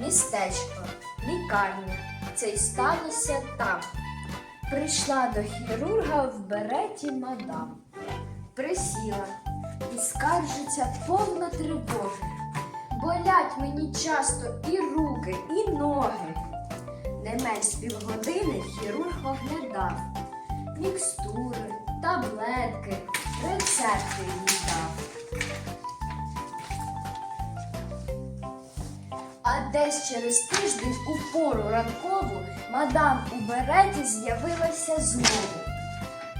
містечко, лікарня. Це й сталося там. Прийшла до хірурга в береті мадам. Присіла і скаржиться повна тривоги. Болять мені часто і руки, і ноги. Не менш півгодини хірург оглядав. Мікстури, таблетки, рецепти А десь через тиждень у пору ранкову мадам у береті з'явилася знову.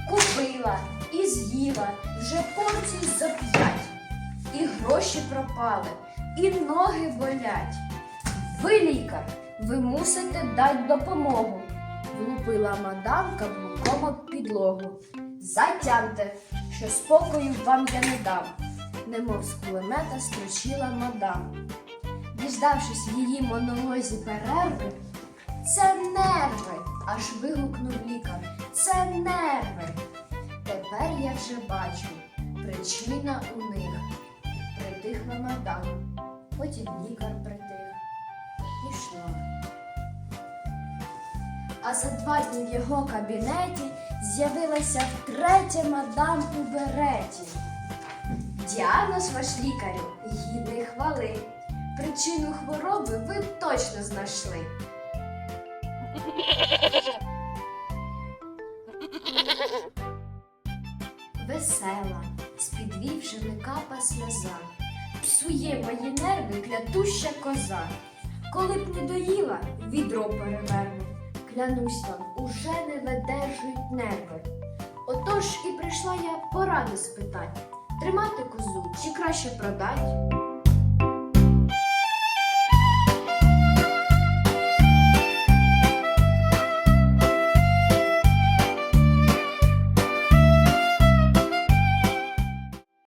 Купила і з'їла вже порцій за п'ять. І гроші пропали, і ноги болять. Ви лікар, ви мусите дати допомогу. Влупила мадам каблуком об підлогу. Затямте, що спокою вам я не дам, немов з кулемета строчила мадам. Діждавшись в її монолозі перерви, це нерви, аж вигукнув лікар. Це нерви. Тепер я вже бачу, причина у них. Притихла мадам, потім лікар притих. Пішла. А за два дні в його кабінеті з'явилася втретя мадам у береті. Діагноз ваш лікарю гідний хвали. Причину хвороби ви точно знайшли. Весела, вже не капа сльоза, псує мої нерви клятуща коза. Коли б не доїла, відро переверну. Клянусь вам, уже не видержують нерви. Отож і прийшла я поради спитати, тримати козу чи краще продать.